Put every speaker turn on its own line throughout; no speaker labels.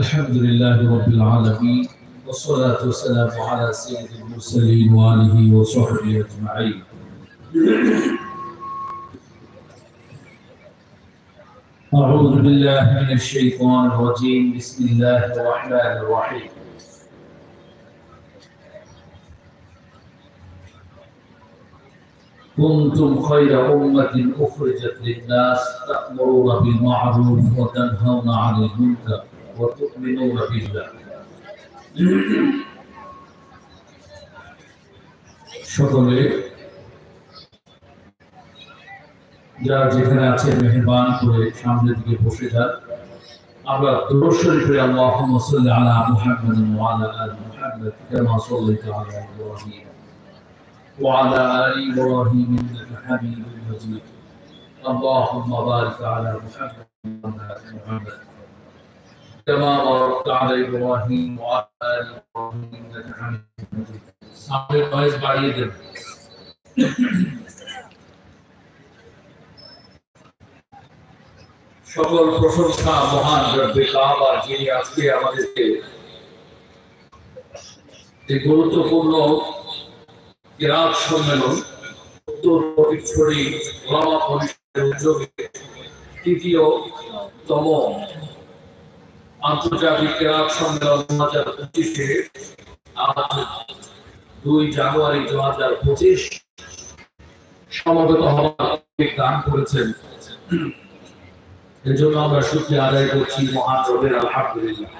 الحمد لله رب العالمين والصلاة والسلام على سيد المرسلين وآله وصحبه أجمعين. أعوذ بالله من الشيطان الرجيم. بسم الله الرحمن الرحيم. كنتم خير أمة أخرجت للناس تأمرون بالمعروف وتنهون عن المنكر. وتؤمنون بالله সকলে যারা যেখানে আছেন মেহরবান করে সামনের দিকে বসে যান আমরা দুরূদ শরীফে আল্লাহুম্মা সাল্লি আলা মুহাম্মাদিন ওয়া আলা আলি মুহাম্মাদ কামা সাল্লাইতা আলা ইব্রাহিম وعلى آل إبراهيم إنك حميد مجيد اللهم بارك على محمد وعلى آل محمد كما باركت على إبراهيم وعلى آل إبراهيم إنك حميد مجيد সামনের ভয়েস বাড়িয়ে দেন সকল প্রশংসা মহান রব্বে কাবার যিনি আজকে আমাদেরকে এই গুরুত্বপূর্ণ কেরাত সম্মেলন উত্তর ফটিকছড়ি ওলামা পরিষদের উদ্যোগে তৃতীয়তম আন্তর্জাতিক কেরাত সম্মেলন দু হাজার পঁচিশে, আজ দুই জানুয়ারি দু হাজার পঁচিশ, সমবেত হওয়ার দান করেছেন। এর জন্য আমরা শুক্রিয়া আদায় করছি, মহান আলহামদুলিল্লাহ।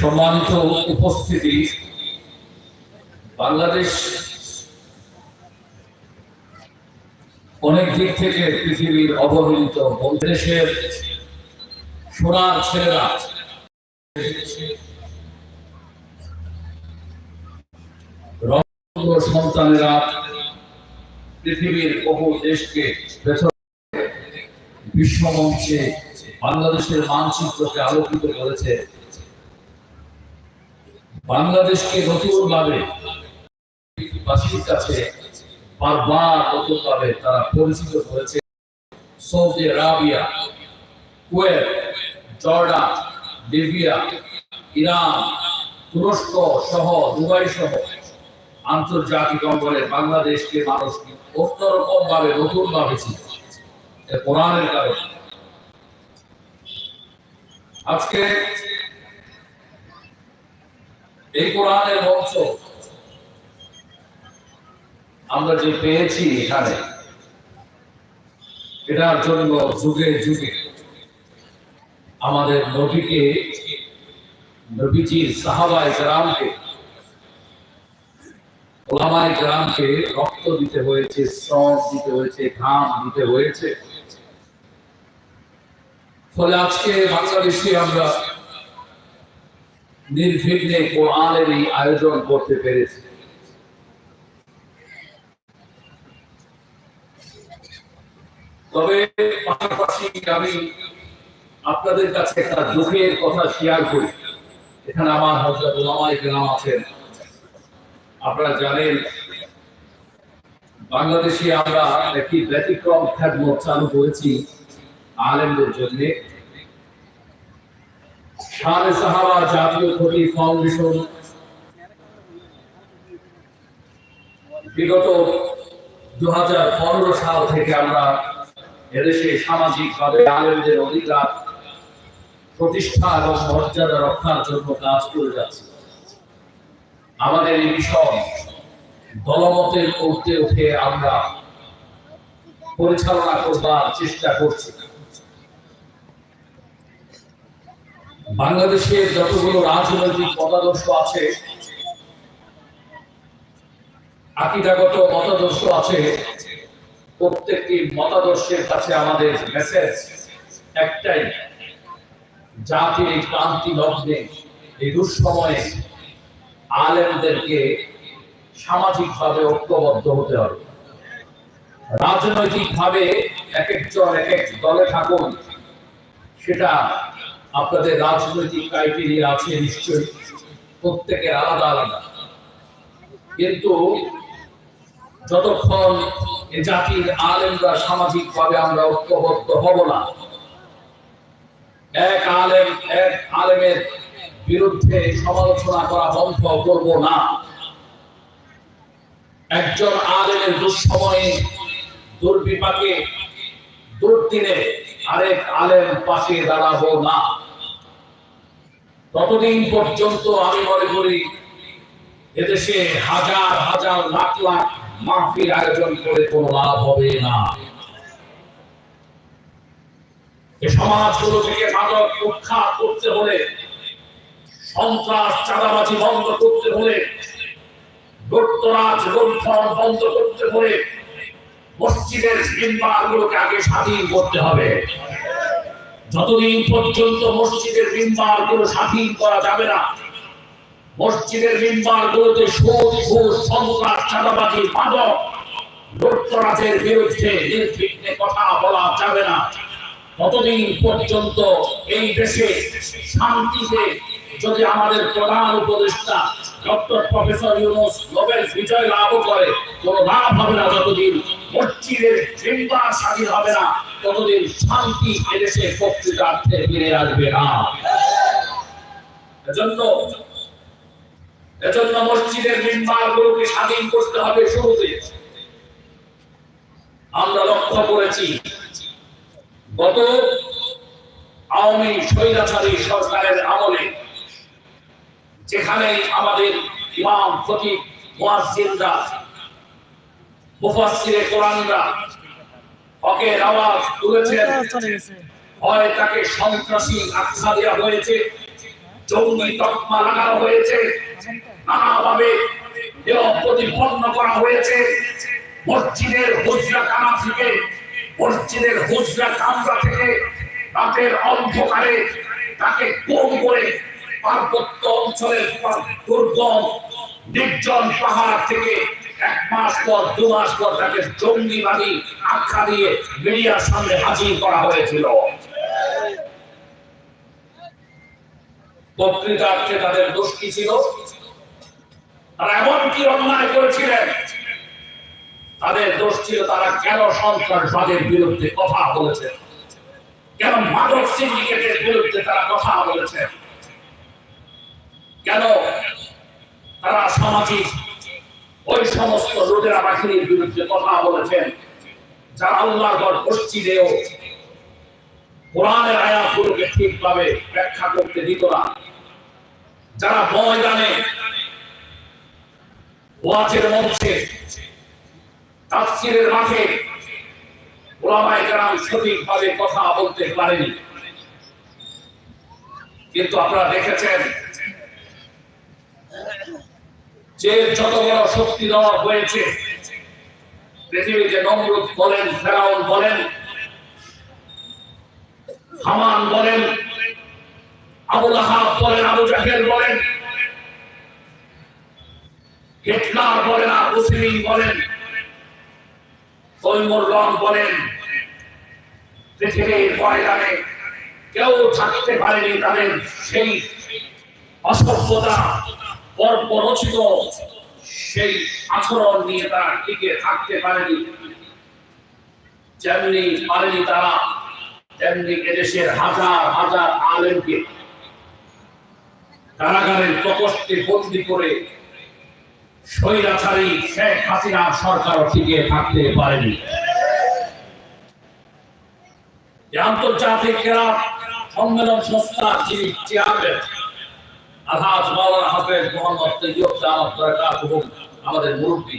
সম্মানিত উপস্থিতি, বাংলাদেশ অনেক দিক থেকে পৃথিবীর অবহেলিত দেশের সোনার ছেলেরা সন্তানেরা পৃথিবীর বহু দেশকে বিশ্বমঞ্চে বাংলাদেশের মানচিত্রকে আলোকিত করেছে। বাংলাদেশকে নতুন ভাবে কাছে বারবার তারা পরিচিত করেছে Saudi Arabia, Kuwait, Jordan, Libya, Iran, তুরস্ক সহ, দুবাই সহ আন্তর্জাতিক অঙ্গনে বাংলাদেশকে মানুষ অন্যরকম ভাবে নতুন ভাবে কোরআনের কারণে। আজকে এই কোরআনের মঞ্চ আমরা যে পেয়েছি এখানে, এটার জন্য যুগে যুগে আমাদের নবীকে, নবীজির সাহাবায় গ্রামকে ওলামায় গ্রামকে রক্ত দিতে হয়েছে, শ্রম দিতে হয়েছে, ঘাম দিতে হয়েছে। ফলে আজকে বাংলাদেশে আমরা নির্বিঘ্নে কোরআনের এই আয়োজন করতে পেরেছি। তবে পাশাপাশি আমি আপনাদের কাছে একটা দুঃখের কথা শেয়ার করি। এখানে আমার হজরত ওলামাই গ্রাম আছেন। আপনারা জানেন, বাংলাদেশে আমরা একটি ব্যতিক্রম খ্যাতমত চালু করেছি আলেমদের জন্য। শাহে সাহাবা জাতীয় ক্ষতি ফাউন্ডেশন বিগত দু সাল থেকে আমরা এদেশে সামাজিক ভাবে আলেমদের অধিকার, প্রতিষ্ঠা এবং মর্যাদা রক্ষার জন্য কাজ করে যাচ্ছি। আমাদের এই বিষয় দলমতের করতে উঠে আমরা পরিচালনা করবার চেষ্টা করছি। বাংলাদেশের যতগুলো রাজনৈতিক মতাদর্শ আছে আকিদাগত মতাদর্শ আছে। প্রত্যেকটি মতাদর্শের কাছে আমাদের মেসেজ একটাই, জাতির এই ক্রান্তি লগ্নে, এই দুঃসময়ে আলেমদেরকে সামাজিকভাবে ঐক্যবদ্ধ হতে হবে। রাজনৈতিকভাবে এক একজন এক এক দলে থাকুন, সেটা আপনাদের রাজনৈতিক ক্রাইটেরিয়া আছে নিশ্চয়ই। প্রত্যেকের আলাদা আলাদা। কিন্তু যতক্ষণ জাতির আলেমরা সামাজিকভাবে আমরা ঐক্যবদ্ধ হব না, এক আলেম, এক আলেমের বিরুদ্ধে সমালোচনা করা বন্ধ করব না। একজন আলেমের দুঃসময়ে দুর্বিপাকে দুর্দিনে আরেক আলেম পাশে দাঁড়াবো না। ততদিন পর্যন্ত আমি মনে করি, এদেশে হাজার হাজার লাখ লাখ মাহফিল আয়োজন করে কোনো লাভ হবে না। মাদক উৎখাত করতে হলে, সন্ত্রাস চাঁদাবাজি বন্ধ করতে হলে লুণ্ঠন বন্ধ করতে হলে মসজিদের আগে স্বাধীন করতে হবে। যতদিন পর্যন্ত মসজিদের মেম্বারগুলো স্বাধীন করা যাবে না মসজিদের মেম্বার গুলোতে সুদ ঘুষ মাদক। লুটতরাজের বিরুদ্ধে নির্বিঘ্নে কথা বলা যাবে না। ততদিন পর্যন্ত এই দেশে শান্তিতে যদি আমাদের প্রধান উপদেষ্টা ডক্টর প্রফেসর ইউনুস নোবেল বিজয় লাভ করে, কোনো লাভ হবে না যতদিন মসজিদের মেম্বার স্বাধীন হবে না, ততদিন শান্তি এদেশে প্রকৃতার্থে ফিরে আসবে না। এজন্য এজন্য মসজিদের মেম্বার গুলোকে স্বাধীন করতে হবে শুরুতে। আমরা লক্ষ্য করেছি, গত আওয়ামী স্বৈরাচারী সরকারের আমলে যেখানে আমাদের ইমাম খতিব মুয়াজ্জিনরা, মুফাসসিরে কোরআনরা হকের আওয়াজ তুলেছেন হয় তাকে সন্ত্রাসী আখ্যা দেওয়া হয়েছে, জঙ্গি তকমা লাগানো হয়েছে। নানাভাবে প্রতিপন্ন করা হয়েছে। মসজিদের হুজরা কামা থেকে, মসজিদের হুজরা কামরা থেকে রাতের অন্ধকারে তাকে কোম করে পার্বত্য অঞ্চলের দুর্গম, নির্জন পাহাড় থেকে এক মাস পর, দু মাস পর তাকে জঙ্গিবাদী আখ্যা দিয়ে মিডিয়ার সামনে হাজির করা হয়েছিল। প্রকৃতার্থে তাদের দোষ কি ছিল? তারা এমন কি অন্যায় করেছিলেন? তাদের দোষ ছিল তারা কেন সন্ত্রাসবাদের বিরুদ্ধে কথা বলেছেন কেন মাদক সিন্ডিকেটের বিরুদ্ধে তারা কথা বলেছেন কেন তারা সামাজিক ওই সমস্ত লোকেরা বাহিনীর বিরুদ্ধে কথা বলেছেন? যারা আল্লাহর মসজিদেও কোরআনের আয়াতগুলোকে ঠিকভাবে ব্যাখ্যা করতে দিত না। যারা ময়দানে ওয়াজের মঞ্চে তাফসিরের মাঠে ওলামায়ে কেরাম সঠিকভাবে কথা বলতে পারেনি। কিন্তু আপনারা দেখেছেন যে যত বড় শক্তি দেওয়া হয়েছে, পৃথিবীতে নমরুদ বলেন, ফেরাউন বলেন, হামান বলেন, আবুল আহাব বলেন, আবু জাহেল বলেন হিটলার মুসলিম বলেন তৈমুর রং বলেন, পৃথিবীর ময়দানে কেউ থাকতে পারেনি তাদের সেই অসভ্যতা সেই আচরণ নিয়ে তারা টিকে থাকতে পারেনি। যেমনি পারেনি তারা, তেমনি এদেশের হাজার হাজার আলেমকে কারাগারের প্রকোষ্ঠে বন্দি করে স্বৈরাচারী শেখ হাসিনা সরকারও টিকে থাকতে পারেনি। আন্তর্জাতিক সম্মেলন সংস্থা যিনি চেয়ারম্যান মাওলানা হাফেজ মোহাম্মদ তৈয়ব জামাত বরকাতুহুম আমাদের মুরব্বী,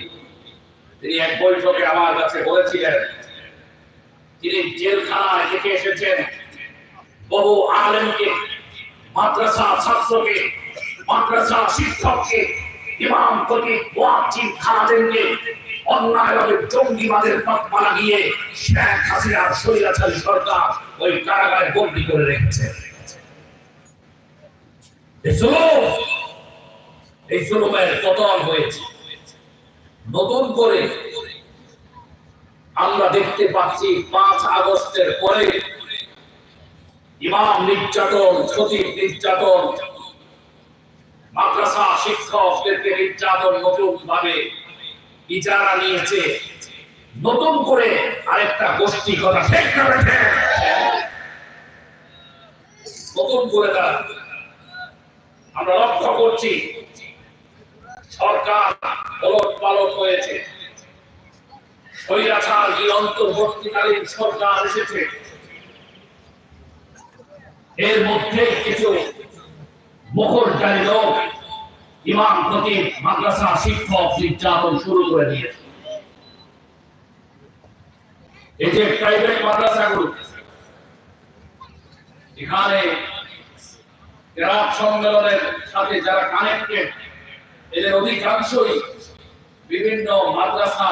তিনি এক বৈঠকে আমার কাছে বলেছিলেন, তিনি জেলখানায় এসেছেন। বহু আলেমকে মাদ্রাসা ছাত্রকে মাদ্রাসা শিক্ষককে
ইমাম খতিব ওয়াজিব খাদেমকে অন্যায়ভাবে জঙ্গিবাদের তকমা লাগিয়ে শেখ হাসিনার স্বৈরাচারী সরকার ওই কারাগারে বন্দী করে রেখেছে। এই জুলুমের পতন হয়েছে? নতুন করে আমরা দেখতে পাচ্ছি পাঁচ আগস্টের পরে ইমাম নির্যাতন সচিব নির্যাতন মাদ্রাসা শিক্ষকদেরকে নির্যাতন নতুন ভাবে ইজারা নিয়েছে। নতুন করে আরেকটা গোষ্ঠী কথা ঠিক নতুন করে আমরা লক্ষ্য করছি, সরকার ওলট পালট হয়েছে। স্বৈরাচার অন্তর্বর্তীকালীন সরকার এসেছে। এর মধ্যে কিছু মুখরকারী লোক ইমাম, খতিব, মাদ্রাসা, শিক্ষক, নির্যাতন শুরু করে দিয়েছে। এই যে প্রাইভেট মাদ্রাসাগুলো, এখানে কেরাত সম্মেলনের সাথে যারা কানেক্টেড এদের অধিকাংশই বিভিন্ন মাদ্রাসা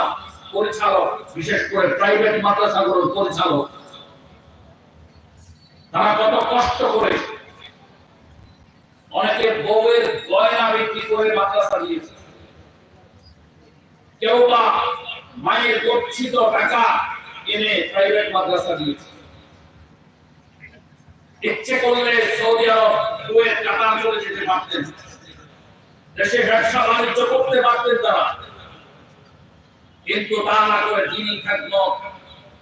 পরিচালক, বিশেষ করে প্রাইভেট মাদ্রাসাগুলোর পরিচালক। তারা কত কষ্ট করে অনেকে বউয়ের গয়না বিক্রি করে মাদ্রাসা দিয়েছে কেউ বা মায়ের গচ্ছিত টাকা এনে প্রাইভেট মাদ্রাসা দিয়েছে। ইচ্ছে করলে সৌদি আরব কাতার চলে যেতে পারতেন। দেশে ব্যবসা বাণিজ্য করতে পারতেন তারা। কিন্তু তা না করে দিনই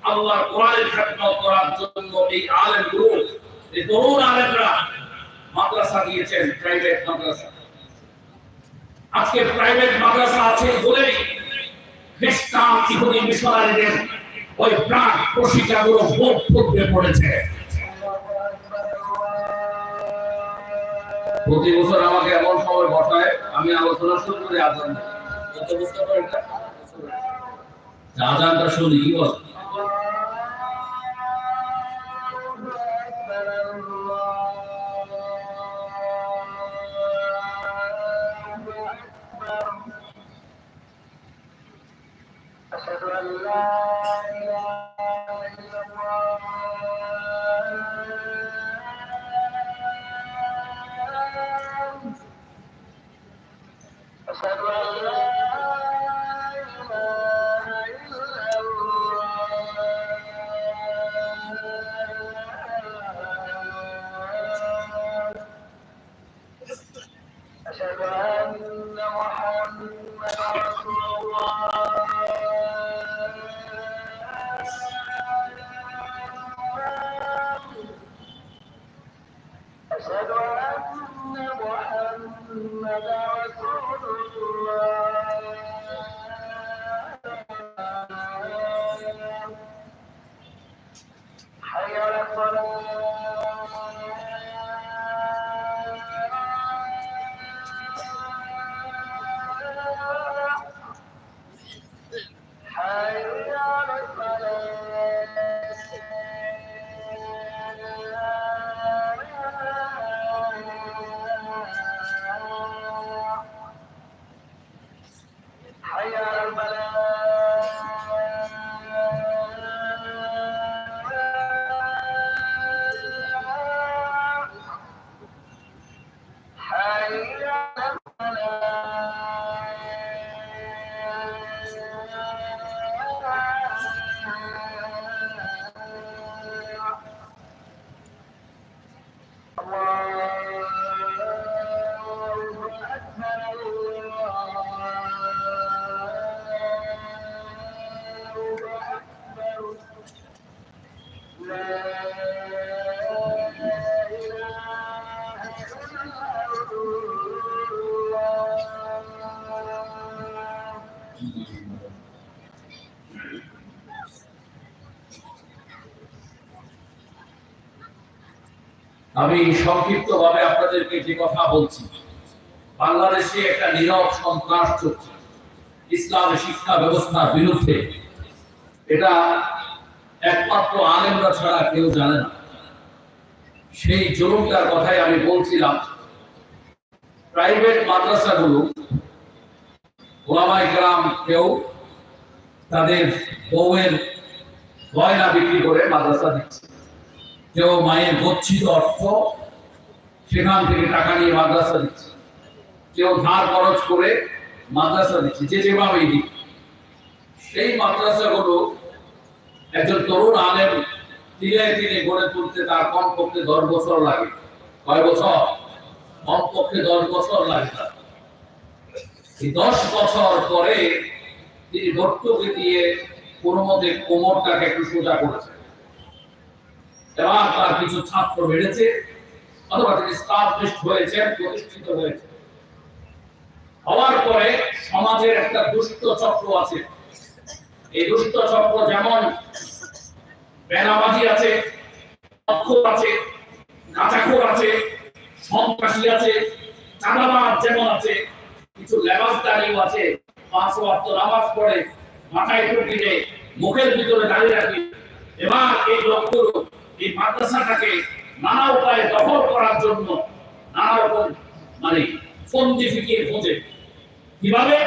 আল্লাহর কোরআনের করার জন্য এই আলেম গুরু এই তরুণ আলেমরা মাদ্রাসা দিয়েছেন প্রাইভেট মাদ্রাসা আজকে প্রাইভেট মাদ্রাসা আছে বলেই খ্রিস্টান ইহুদি মিশনারিদের ওই প্রাণ প্রশিক্ষাগুলো বোধ করতে পড়েছে প্রতি বছর আমাকে এমন সময় বসায় আমি আলোচনা শুরু করে আজান। কত বছর শুনি কি বল
আমি সংক্ষিপ্তভাবে আপনাদেরকে যে কথা বলছি, বাংলাদেশে একটা নীরব সন্ত্রাস চলছে। ইসলামী শিক্ষা ব্যবস্থার বিরুদ্ধে। এটা একমাত্র আলেমরা ছাড়া কেউ জানে না। সেই জুলুমটার কথাই আমি বলছিলাম। প্রাইভেট মাদ্রাসাগুলো ওলামাই গ্রাম কেউ তাদের বউয়ের গয়না বিক্রি করে মাদ্রাসা দিচ্ছে। কেউ মায়ের গচ্ছিত অর্থ, সেখান থেকে টাকা নিয়ে মাদ্রাসা দিচ্ছে। কেউ ধার খরচ করে মাদ্রাসা দিচ্ছে, যে যেভাবেই দিক। সেই মাদ্রাসাগুলো একজন তরুণ আলেম ধীরে ধীরে গড়ে তুলতে তার কমপক্ষে দশ বছর লাগে। কয় বছর? কমপক্ষে দশ বছর লাগে তার। দশ বছর পরে তিনি ভর্তুকি দিয়ে কোনো মতে কোমরটাকে একটু সোজা করেছেন। এবার তার কিছু ছাত্র বেড়েছে অথবা তিনি স্টাবলিশড হয়েছেন, প্রতিষ্ঠিত হয়েছে হওয়ার পরে সমাজের একটা দুষ্ট চক্র আছে। এই দুষ্ট চক্র যেমন বেনাবাজি আছে অক্ষর আছে আছে, সন্ত্রাসী আছে, চাঁদাবাজ যেমন আছে, কিছু আছে। পাঁচ ওয়াক্ত নামাজ পড়ে, মাথায় টুপি দেয় মুখের ভিতরে দাঁড়িয়ে রাখে। এবার এই লোকগুলো এই মাদ্রাসাটাকে নানা উপায়ে দখল করার জন্য নানা রকম মানে ফন্দি ফিকির খোঁজে কীভাবে?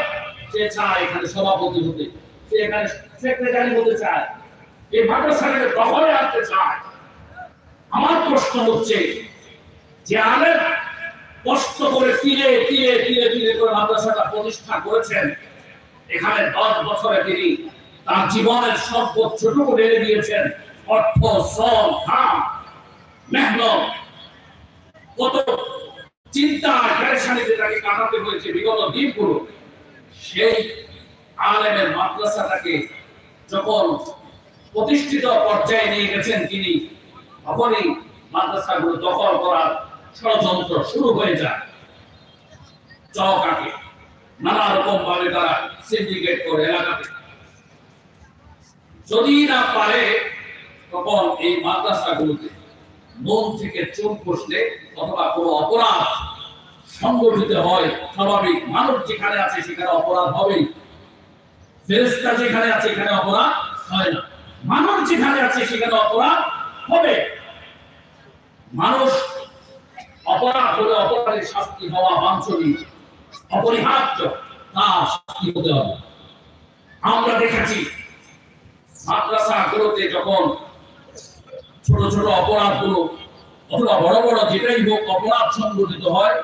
সে চায় এখানে সভাপতি হতে। সে এখানে সেক্রেটারি হতে চায়। এই মাদ্রাসাটাকে দখলে আনতে চায়। আমার প্রশ্ন হচ্ছে, যে আলেম কষ্ট করে তীরে তীরে তীরে তীরে করে মাদ্রাসাটা প্রতিষ্ঠা করেছেন, এখানে দশ বছরে তিনি তার জীবনের সর্বোচ্চটুকু ঢেলে দিয়েছেন। অর্থ, শ্রম, ঘাম, মেহনত কত চিন্তা পেরেশানিতে তাকে কাটাতে হয়েছে বিগত দিনগুলো, সেই আলেমের মাদ্রাসাটাকে যখন প্রতিষ্ঠিত পর্যায়ে নিয়ে গেছেন তিনি, তখনই মাদ্রাসাগুলো দখল করার ষড়যন্ত্র শুরু হয়ে যায়। চকাকে নানা রকম ভাবে তারা সিন্ডিকেট করে এলাকাতে। যদি না পারে তখন এই মাদ্রাসাগুলোতে মন থেকে চোখ বসলে অথবা কোনো অপরাধ সংগঠিত হয়, স্বাভাবিক। মানুষ যেখানে আছে সেখানে অপরাধ হবেই। ফেরেস্তা যেখানে আছে এখানে অপরাধ হয় না। মানুষ যেখানে আছে সেখানে অপরাধ হবে। মানুষ অপরাধ হলে অপরাধের শাস্তি হওয়া বাঞ্ছনীয়। অপরিহার্য, তা শাস্তি হতে হবে। আমরা দেখেছি, মাদ্রাসাগুলোতে যখন ছোট ছোট অপরাধগুলো, অথবা বড় বড় যেটাই হোক অপরাধ সংগঠিত হয়,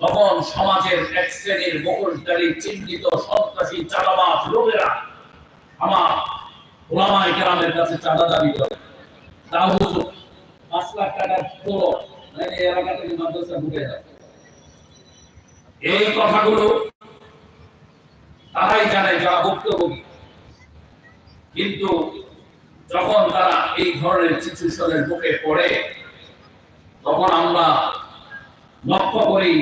তখন সমাজের এক শ্রেণির মুখোশধারী চিহ্নিত সন্ত্রাসী চাঁদাবাজ লোকেরা আমার ওলামাই কেরামের কাছে চাঁদা দাবি করে। তাও হুজুর, পাঁচ লাখ টাকার পুরো এই এলাকা থেকে মাদ্রাসা ঢুকে যায়। এই কথাগুলো তারাই জানে যারা ভুক্তভোগী। কিন্তু যখন তারা এই ধরনের সিচুয়েশনের মুখে পড়ে, তখন আমরা লক্ষ্য করি,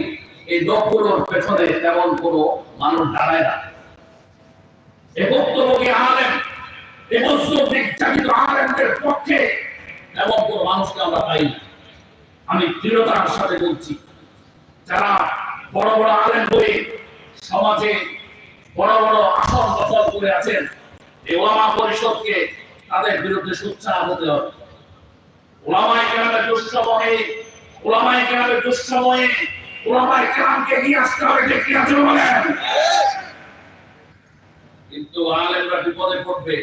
এই লোকগুলোর পেছনে তেমন কোনো মানুষ দাঁড়ায় না। মানুষকে আমরা আমি সাথে যারা বড় বড় হয়ে সমাজে বড় বড় আসন দখল করে আছেন পরিষদকে তাদের বিরুদ্ধে সোচ্চার হতে হবে। ওলামায় কেরামের দুঃসময়ে, ওলামায় কেরামের দুঃসময়ে, ওলামায় কেরামকে এগিয়ে আসতে হবে যে কি আছে বলেন। কিন্তু আলেমরা বিপদে পড়বে।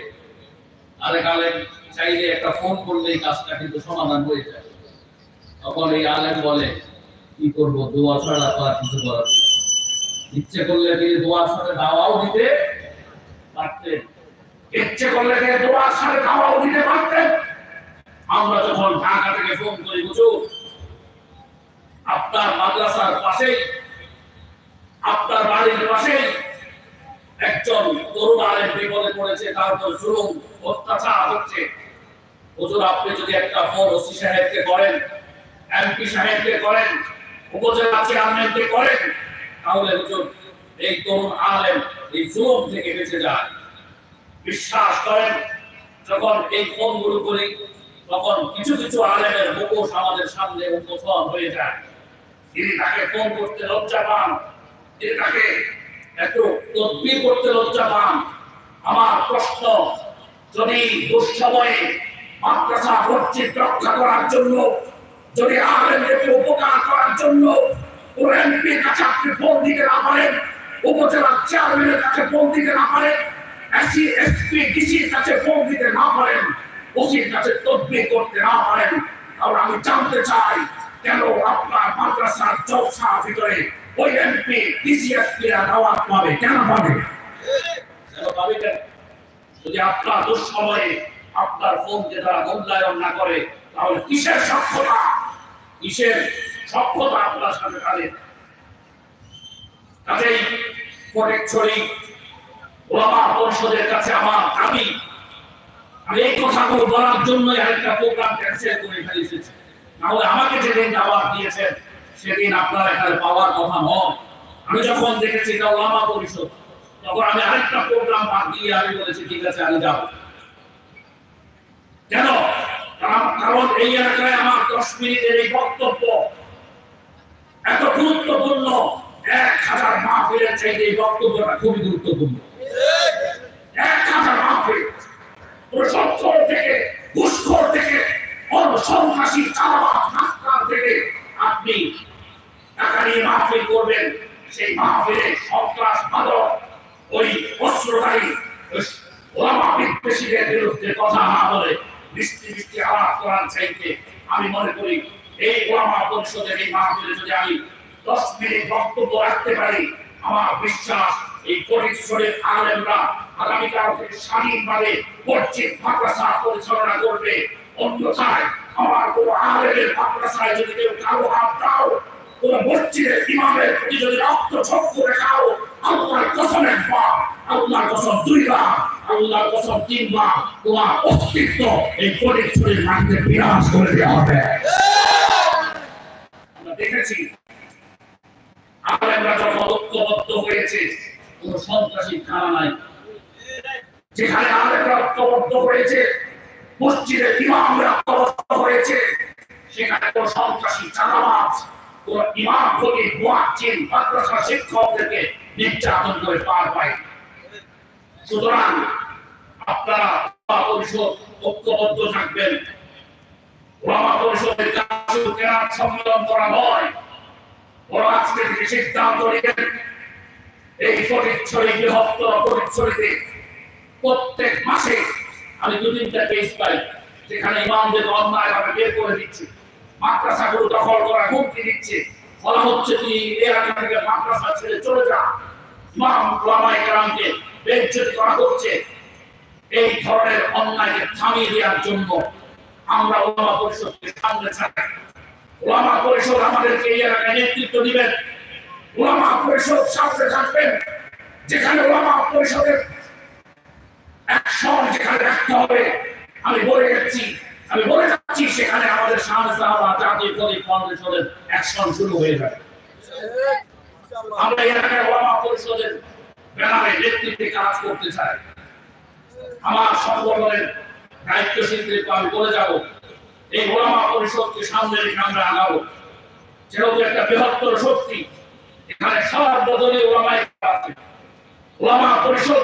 আরেক আলেম চাইলে একটা ফোন করলেই কাজটা কিন্তু সমাধান হয়ে যায়। তখন এই আলেম বলে, কি করব, দোয়া ছাড়া তো আর কিছু করার। ইচ্ছে করলে তিনি দোয়ার সাথে দাওয়াও দিতে পারতেন। ইচ্ছে করলে তিনি দোয়ার সাথে দাওয়াও দিতে পারতেন। আমরা যখন ঢাকা থেকে ফোন করি, হুজুর, আপনার মাদ্রাসার পাশেই, আপনার বাড়ির পাশেই একজন তরুণ আলেম বিপদে পড়েছে, তার উপর জুলুম, অত্যাচার হচ্ছে। হুজুর, আপনি যদি একটা ফোন ওসি সাহেবকে করেন, এমপি সাহেবকে করেন, উপজেলা চেয়ারম্যানকে করেন, তাহলে হুজুর, এই তরুণ আলেম এই জুলুম থেকে বেঁচে যায়। বিশ্বাস করেন, যখন এই ফোনগুলো করি, তখন কিছু কিছু আলেমের মুখোশ আমাদের সামনে উন্মোচন হয়ে যায়। তিনি তাকে ফোন করতে লজ্জা পান, তিনি তাকে একটু তদবির করতে লজ্জা পান। আমার প্রশ্ন, যদি দুঃসময়ে মাদ্রাসা মসজিদ রক্ষা করার জন্য, যদি আলেমদেরকে উপকার করার জন্য কোন এমপি কাছে আপনি ফোন দিতে না পারেন উপজেলার চেয়ারম্যানের কাছে ফোন দিতে না পারেন এসি, এসপি ডিসির কাছে ফোন দিতে না পারেন? ওসির কাছে তদবির করতে না পারেন? আর আমি জানতে চাই, কেন আপনার মাদ্রাসার জলসা ভিতরে ওই এমপি ডিসি দাওয়াত পাবে? কেন পাবে? যদি আপনার দুঃসময়ে আপনার ফোনকে তারা মূল্যায়ন না করে, তাহলে কিসের সক্ষতা? কিসের সক্ষতা আপনার সাথে তাদের কাজেই ফটেকছড়ি ওলামা পরিষদের কাছে আমার দাবি, আমি এই কথাগুলো বলার জন্যই আরেকটা প্রোগ্রাম ক্যান্সেল করে নাহলে আমাকে যেদিন দাওয়াত দিয়েছেন, সেদিন আপনার এখানে পাওয়ার কথা নয়। আমি যখন দেখেছি এটা ওলামা পরিষদ, তখন আমি আরেকটা প্রোগ্রাম বাদ দিয়ে আমি বলেছি, ঠিক আছে, আমি যাব। কেন? কারণ এই এলাকায় আমার দশ মিনিটের এই বক্তব্য এত গুরুত্বপূর্ণ। এক হাজার মাহফিলের চাইতে এই বক্তব্যটা খুবই গুরুত্বপূর্ণ এক হাজার মাহফিল প্রসত্তর থেকে, ঘুষখোর থেকে সন্ত্রাসী চালাবাদ থেকে আপনি টাকা নিয়ে মাহফিল করবেন। সেই মাহফিলে সন্ত্রাস মাদক ওই অস্ত্রধারী ওলামা বিদ্বেষীদের বিরুদ্ধে কথা না বলে মিষ্টি মিষ্টি আলাপ করার চাইতে আমি মনে করি, এই ওলামা পরিষদের এই মাহফিলে যদি আমি দশ মিনিট বক্তব্য রাখতে পারি, আমার বিশ্বাস এই পরিশ্রমের আলেমরা আগামীকাল থেকে স্বাধীনভাবে মসজিদ মাদ্রাসা পরিচালনা করবে। অন্যথায় আমার কোনো আলেমের মাদ্রাসায় যদি কেউ কারও হাত দাও, কোন মসজিদের ইমামের প্রতি যদি রক্ত চক্ষু দেখাও, আল্লাহর কসম একবার, আল্লাহর কসম দুইবার, আল্লাহর কসম তিনবার, তোমার অস্তিত্ব এই পরিচ্ছরের মাটিতে বিনাশ করে দেওয়া হবে। আমরা দেখেছি, আলেমরা যখন ঐক্যবদ্ধ হয়েছে, কোন সন্ত্রাসী খানা নাই। যেখানে আলেমরা ঐক্যবদ্ধ হয়েছে মসজিদের ইমামরা হয়েছে, সেখানে কোন সন্ত্রাসী, চাঁদাবাজ, কোন ইমাম ফকির মুয়াজ্জিন, মাদ্রাসা শিক্ষকদেরকে নির্যাতন করে পার পায় সুতরাং আপনারা পরিষদ ঐক্যবদ্ধ থাকবেন। ওলামা পরিষদের শুধু কেরাত সম্মেলন করা নয় ওরা আজকে সিদ্ধান্ত এই বৃহত্তর প্রত্যেক মাসে আমি দু তিনটা কেস পাই, যেখানে ইমামদের অন্যায় ভাবে বের করে দিচ্ছে। মাদ্রাসাগুলো দখল করার হুমকি দিচ্ছে। বলা হচ্ছে, তুই এলাকা থেকে মাদ্রাসা ছেড়ে চলে যা। ইমাম করা হচ্ছে। এই ধরনের অন্যায়কে থামিয়ে দেওয়ার জন্য আমরা ওলামা পরিষদকে সামনে ওলামা পরিষদ আমাদেরকে এই এলাকায় নেতৃত্ব দিবেন। ওলামা পরিষদ সামনে থাকবেন, যেখানে ওলামা পরিষদের অ্যাকশন যেখানে রাখতে হবে, আমি বলে যাচ্ছি, আমি বলে যাচ্ছি, সেখানে আমাদের সামনে জাতীয় প্রদীপ ফাউন্ডেশনের অ্যাকশন শুরু হয়ে যাবে। আমরা এই এলাকায় ওলামা পরিষদের ব্যানারে নেতৃত্বে কাজ করতে চাই। আমার সংগঠনের দায়িত্বশীলদেরকে আমি বলে যাব, এই ওলামা পরিষদকে সামনে রেখে আমরা আগাবো। যেহেতু একটা বৃহত্তর শক্তি, এখানে সর্বদলীয় ওলামায় ওলামা পরিষদ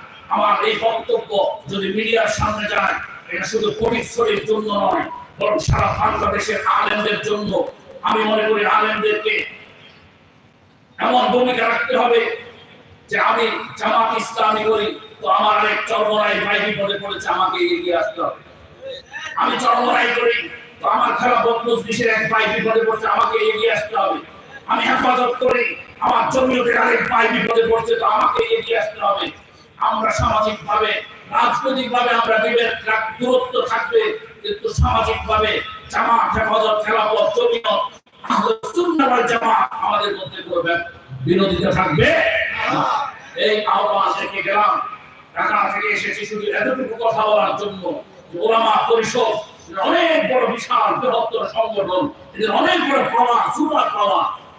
আমার এই বক্তব্য যদি মিডিয়ার সামনে যায়, এটা শুধু পরিশ্রমের জন্য নয়, বরং সারা বাংলাদেশের আলেমদের জন্য। আমি মনে করি আলেমদেরকে এমন ভূমিকা রাখতে হবে যে আমি জামাত ইসলামী করি, তো আমার আরেক চর্মরাই ভাই বিপদে পড়েছে, আমাকে এগিয়ে আসতে হবে। আমি চর্মরাই করি, তো আমার খারাপ বদমুজ দেশের এক ভাই বিপদে পড়ছে, আমাকে এগিয়ে আসতে হবে। আমি হেফাজত করি, আমার জমিয়তের আরেক ভাই বিপদে পড়ছে, তো আমাকে এগিয়ে আসতে হবে। আমরা সামাজিক ভাবে রাজনৈতিক ভাবে আমরা রাখ- দূরত্ব থাকবে, কিন্তু সামাজিক ভাবে জামাত, হেফাজত জমিয়ত অনেক বড় বিশাল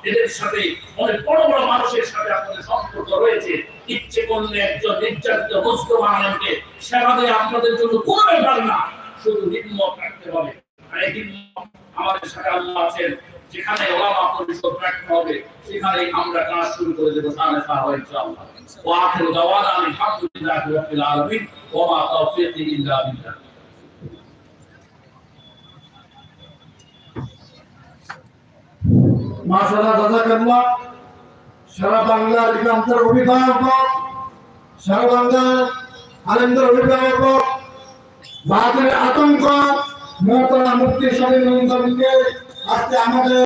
এদের সাথে অনেক বড় বড় মানুষের সাথে আপনাদের সম্পর্ক রয়েছে। ইচ্ছে করলে একজন নির্যাতিত মুসলিম আলমকে সেবা দিয়ে আপনাদের জন্য কোনো ব্যাপার না। শুধু হিম্মত রাখতে হবে। আমাদের সাথে আল্লাহ আছেন। যেখানে ওলামা পরিষদ রাখতে হবে সেখানে আমরা কাজ শুরু করে দেবো হয় ইল্লা বিল্লাহ।
মাশাআল্লাহ, জাযাকাল্লাহ। সারা বাংলার ইমামদের অভিভাবক, সারা বাংলার আলেমদের অভিভাবক, বাহাদুরের আতঙ্ক মহতরা মুক্তি স্বাধীন আজকে আমাদের